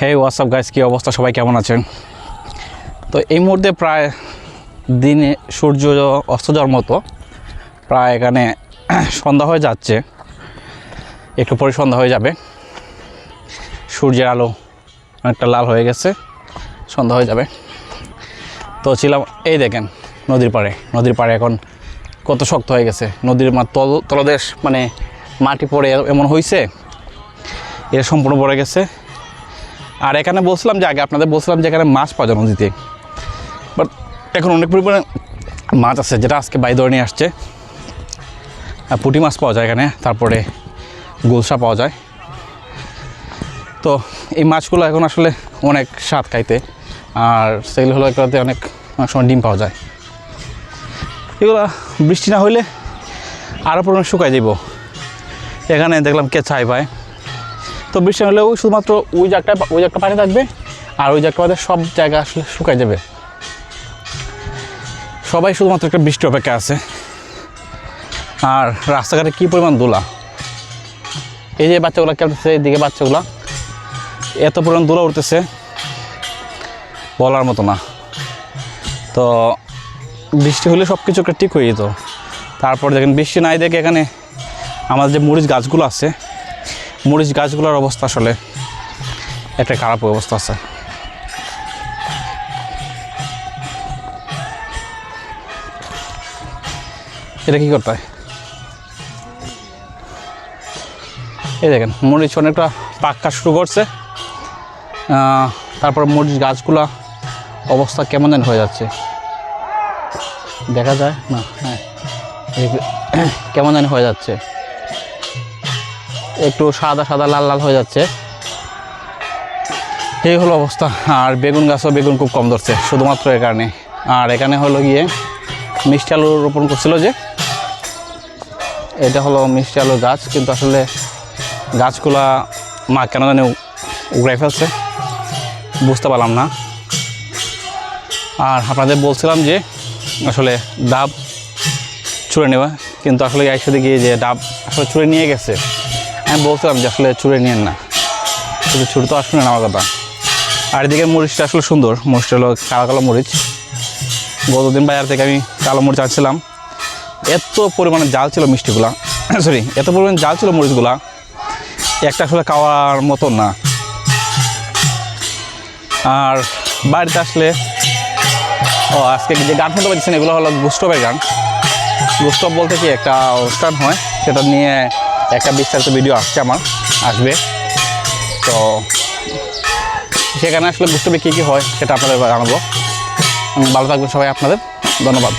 হে WhatsApp guys কী অবস্থা? সবাই কেমন আছেন? তো এই মুহূর্তে প্রায় দিনে সূর্য অস্ত যাওয়ার মতো প্রায় এখানে সন্ধ্যা হয়ে যাচ্ছে। একটু পরে সন্ধ্যা হয়ে যাবে। সূর্যের আলো অনেকটা লাল হয়ে গেছে। সন্ধ্যা হয়ে যাবে। তো ছিলাম এই দেখেন, নদীর পাড়ে। নদীর পাড়ে এখন কত শক্ত হয়ে গেছে। নদীর তল তলদেশ মানে মাটি পড়ে এমন হয়েছে এটা সম্পূর্ণ পড়ে গেছে। আর এখানে বলছিলাম যে আগে আপনাদের বলছিলাম যে এখানে মাছ পাওয়া যায় নদীতে। বাট এখন অনেক পরিমাণে মাছ আছে, যেটা আজকে বাই ধরে নিয়ে আসছে। পুঁটি মাছ পাওয়া যায় এখানে, তারপরে গোলসা পাওয়া যায়। তো এই মাছগুলো এখন আসলে অনেক স্বাদ খাইতে, আর সেগুলো হলো একটাতে অনেক অনেক সময় ডিম পাওয়া যায়। এগুলো বৃষ্টি না হইলে আরও পরিমাণ শুকাই যাব এখানে দেখলাম কে চাই পায় তো বৃষ্টি হলে ওই শুধুমাত্র ওই জায়গাটা ওই জায়গাটা পানি থাকবে আর ওই জায়গাটা সব জায়গা আসলে শুকাই যাবে। সবাই শুধুমাত্র একটা বৃষ্টি অপেক্ষা আছে। আর রাস্তাঘাটে কী পরিমাণ দোলা এই যে বাচ্চাগুলো খেলতেছে এইদিকে বাচ্চাগুলো, এত পরিমাণ দোলা উঠতেছে, বলার মতো না। তো বৃষ্টি হলে সব কিছু একটা ঠিক হয়ে যেত। তারপর দেখেন বৃষ্টি নাই দেখে এখানে আমাদের যে মরিচ গাছগুলো আছে মরিচ গাছগুলোর অবস্থা আসলে একটা খারাপ অবস্থা আছে। এটা কী করতে হয়? এই দেখেন, মরিচ অনেকটা পাক্কা শুরু করছে। তারপর মরিচ গাছগুলা অবস্থা কেমন যেন হয়ে যাচ্ছে। দেখা যায়? না হ্যাঁ। কেমন যেন হয়ে যাচ্ছে। একটু সাদা সাদা লাল লাল হয়ে যাচ্ছে। এই হলো অবস্থা। আর বেগুন গাছও বেগুন খুব কম ধরছে, শুধুমাত্র এ কারণে। আর এখানে হলো গিয়ে মিষ্টি আলু রোপণ করছিল যে, এটা হলো মিষ্টি আলুর গাছ, কিন্তু আসলে গাছগুলা মা কেন জানি উগড়াই ফেলছে, বুঝতে পারলাম না। আর আপনাদের বলছিলাম যে, আসলে ডাব ছুঁড়ে নেওয়া, কিন্তু আসলে একসাথে গিয়ে যে ডাব আসলে ছুঁড়ে নিয়ে গেছে আমি বলছিলাম যে আসলে ছুঁড়ে নিয়েন না। শুধু ছুঁড়ে তো আসলে আমার কথা। আর এদিকে মরিচটা আসলে সুন্দর। মরিচটা হলো কালো কালো মরিচ। গতদিন বাজার থেকে আমি কালো মরিচ আনছিলাম। এত পরিমাণে জাল ছিল মিষ্টিগুলা। সরি এত পরিমাণে জাল ছিল মরিচগুলা। একটা আসলে খাওয়ার মতন না। আর বাড়িতে আসলে, ও, আজকে যে গান শুনতে পাচ্ছেন, এগুলো হলো গুস্তবের গান। গুস্তব বলতে কি একটা অনুষ্ঠান হয়, সেটা নিয়ে একটা বিস্তারিত ভিডিও আসছে আমার, আসবে। তো সেখানে আসলে গুস্তবে কী কী হয় সেটা আপনাদের জানাব। ভালো থাকবেন সবাই, আপনাদের ধন্যবাদ।